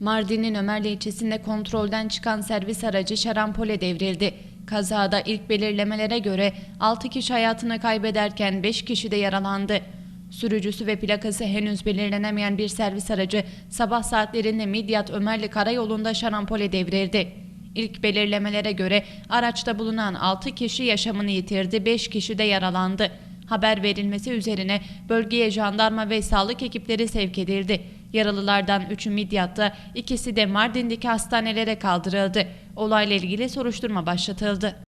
Mardin'in Ömerli ilçesinde kontrolden çıkan servis aracı şarampole devrildi. Kazada ilk belirlemelere göre 6 kişi hayatını kaybederken 5 kişi de yaralandı. Sürücüsü ve plakası henüz belirlenemeyen bir servis aracı sabah saatlerinde Midyat Ömerli Karayolu'nda şarampole devrildi. İlk belirlemelere göre araçta bulunan 6 kişi yaşamını yitirdi, 5 kişi de yaralandı. Haber verilmesi üzerine bölgeye jandarma ve sağlık ekipleri sevk edildi. Yaralılardan 3'ü Midyat'ta, ikisi de Mardin'deki hastanelere kaldırıldı. Olayla ilgili soruşturma başlatıldı.